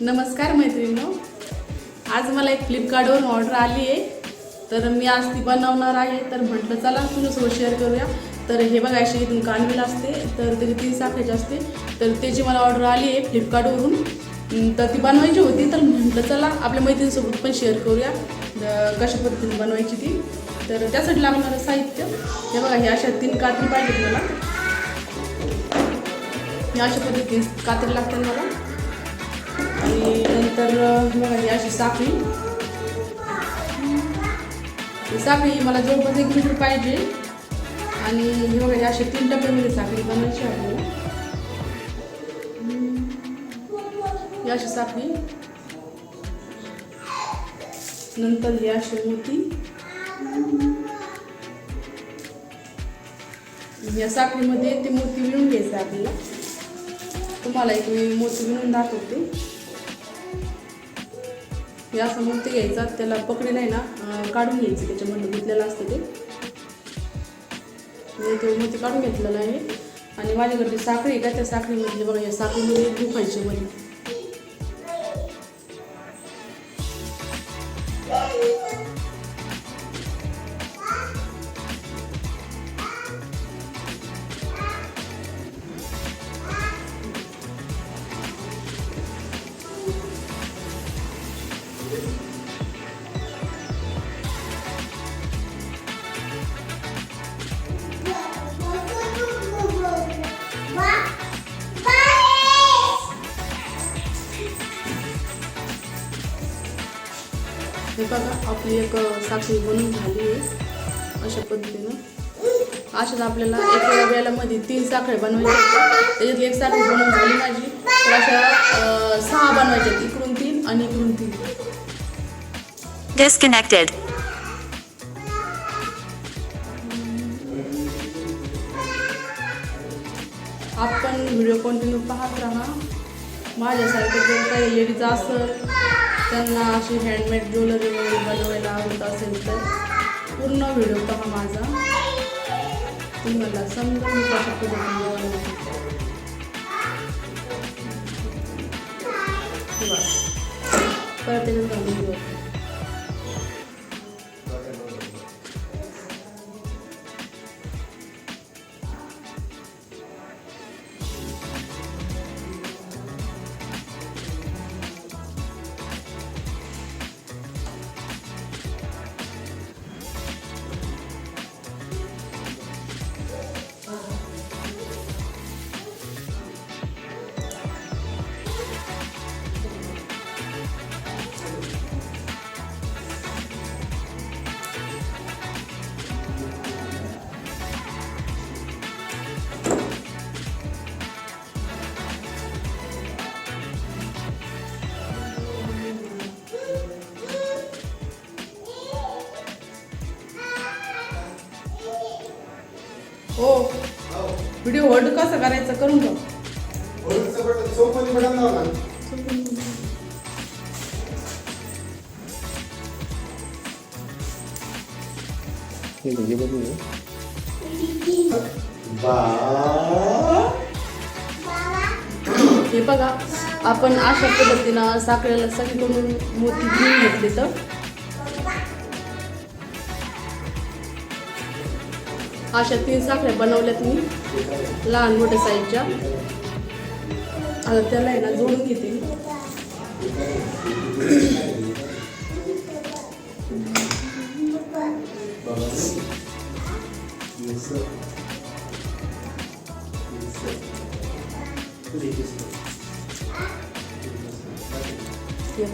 नमस्कार मैत्रिणींनो. आज मला एक फ्लिपकार्टवरून ऑर्डर आली आहे. तर मी आज ती बनवणार आहे. तर म्हटलं चला तुझ्यासोबत शेअर करूया. तर हे बघा अशी इथून कानवेल असते तर त्याची तीन साखरेची असते. तर त्याची मला ऑर्डर आली आहे फ्लिपकार्टवरून. तर ती बनवायची होती. तर म्हटलं चला आपल्या मैत्रिणीसोबत पण शेअर करूया. कशा पद्धतीने बनवायची ती. तर त्यासाठी लागणारं साहित्य. हे बघा हे अशा तीन कात्री पाहिजेत मला. हे अशा पद्धतीने कात्री लागतात मला. आणि नंतर अं, बघा ही अशी साखळी. ही साखळी मला जवळपास एक मीटर पाहिजे आणि हे बघा ही अशी तीन टप्प्यामध्ये साखळी बनवायची आहे. आपल्याला ही अशी साखळी. नंतर ही अशी मोती. या साखळीमध्ये ते मोती विणून घ्यायचं आपल्याला. तुम्हाला एक मी मोती विणून दाखवते. हे असं मोती घ्यायचा त्याला पकडेल आहे ना काढून घ्यायचं त्याच्यामधलं घेतलेलं असतं ते. मी ते मोती काढून घेतलेलं आहे. आणि माझ्याकडे साखळी आहे का त्या साखळीमध्ये बघा या साखळीमध्ये दुखायचे मध्ये बघा आपली एक साखळी बनवून झाली आहे अशा पद्धतीनं अशाच आपल्याला एका वेळेलामध्ये तीन साखळी बनवायच्या आहेत. त्याच्यातली एक साखळी बनवून झाली माझी तर अशा सहा बनवायच्या. इकडून तीन आणि इकडून तीन Disconnected. आपण व्हिडिओ कंटिन्यू पाहत राहा माझ्यासारखे जर काही लेडीज असेल त्यांना अशी हँडमेड ज्वेलरी वगैरे बनवायला आवडत असेल तर पूर्ण व्हिडिओ पहा माझा. तुम्हाला समजा मी कशा पद्धतीने बनवते हे बघा. परत हो. व्हिडिओ होल्ड कसं करायचं करून बघ. हे बघा आपण अशा पद्धतीनं साखरेला सगळीकडून मोती घेऊन घेतली तर अशा तीन साखऱ्या बनवल्यात मी लहान मोठ्या साईजच्या आता त्याला आहे ना जोडून घेते.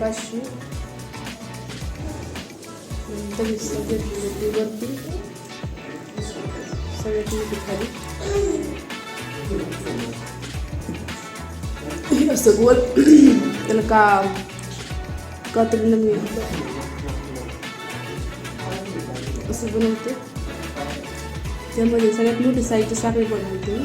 पाचशे. वरती. सगळ्यात मोठी खाली हे असं गोल त्याला का कात्रीनं मी असं बनवते त्यामध्ये सगळ्यात मोठी साईजची साखळी बनवते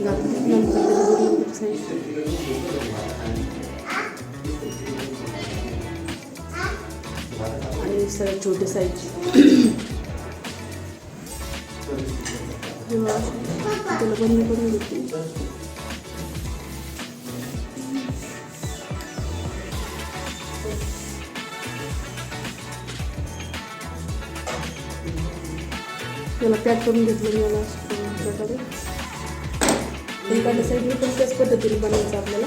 घातली नंतर सगळ्यात छोटे साईज किंवा त्याला बंद करून घेते त्याला पॅक करून घेतलं मी याला प्रकारे एखाद्या साईडने पण त्याच पद्धतीने बनवायचं आपल्याला.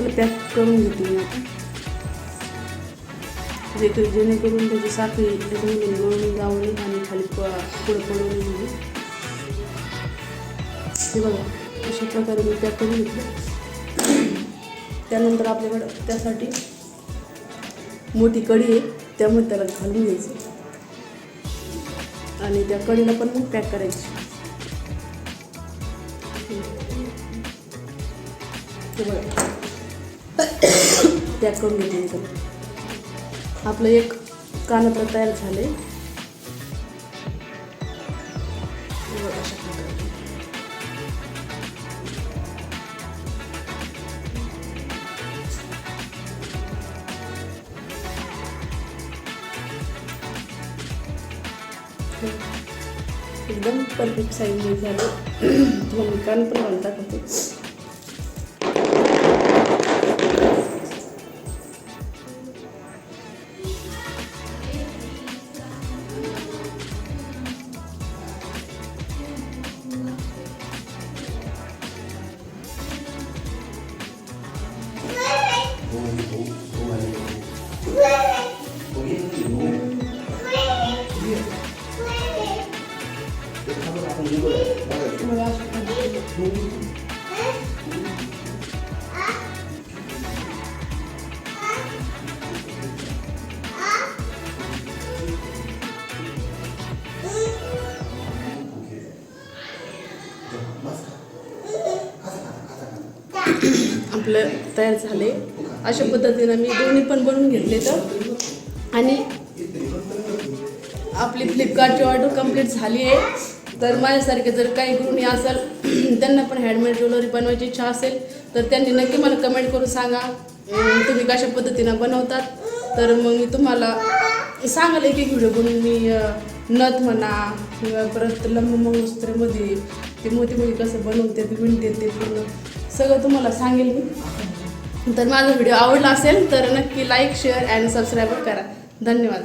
त्याला पॅक करून घेते मी आता जे जेणेकरून त्याची साखळी त्याच्यामध्ये गळून जाऊ आणि खाली प पुढे पडू हे बघा अशा प्रकारे मी पॅक करून घेतलं. त्यानंतर आपल्याकडं त्यासाठी मोठी कढी आहे त्यामुळे त्याला घालून घ्यायचं. आणि त्या कढीला पण मग पॅक करायची. ते बघा. पॅक करून घेते मी त्याला आपलं एक कानातलं तयार झाले अशा प्रकारे एकदम परफेक्ट साईज झालं. तुम्हाला कान पण घालता होते आपलं तयार झाले. अशा पद्धतीनं मी दोन्ही पण बनवून घेतले तर. आणि आपली फ्लिपकार्टची ऑर्डर कंप्लीट झाली आहे. तर माझ्यासारखे जर काही गृहिणी असाल त्यांना पण हँडमेड ज्वेलरी बनवायची इच्छा असेल तर त्यांनी नक्की मला कमेंट करून सांगा तुम्ही कशा पद्धतीनं बनवतात. तर मग मी तुम्हाला सांगाल एक एक व्हिडिओ बनवून मी नथ म्हणा किंवा परत लंब मंगळसूत्रमध्ये ते मोती मोती कसं बनवते ते विणते ते पूर्ण सगळं तुम्हाला सांगेल मी. तर माझा व्हिडिओ आवडला असेल तर नक्की लाईक शेअर अँड सबस्क्राईब करा. धन्यवाद.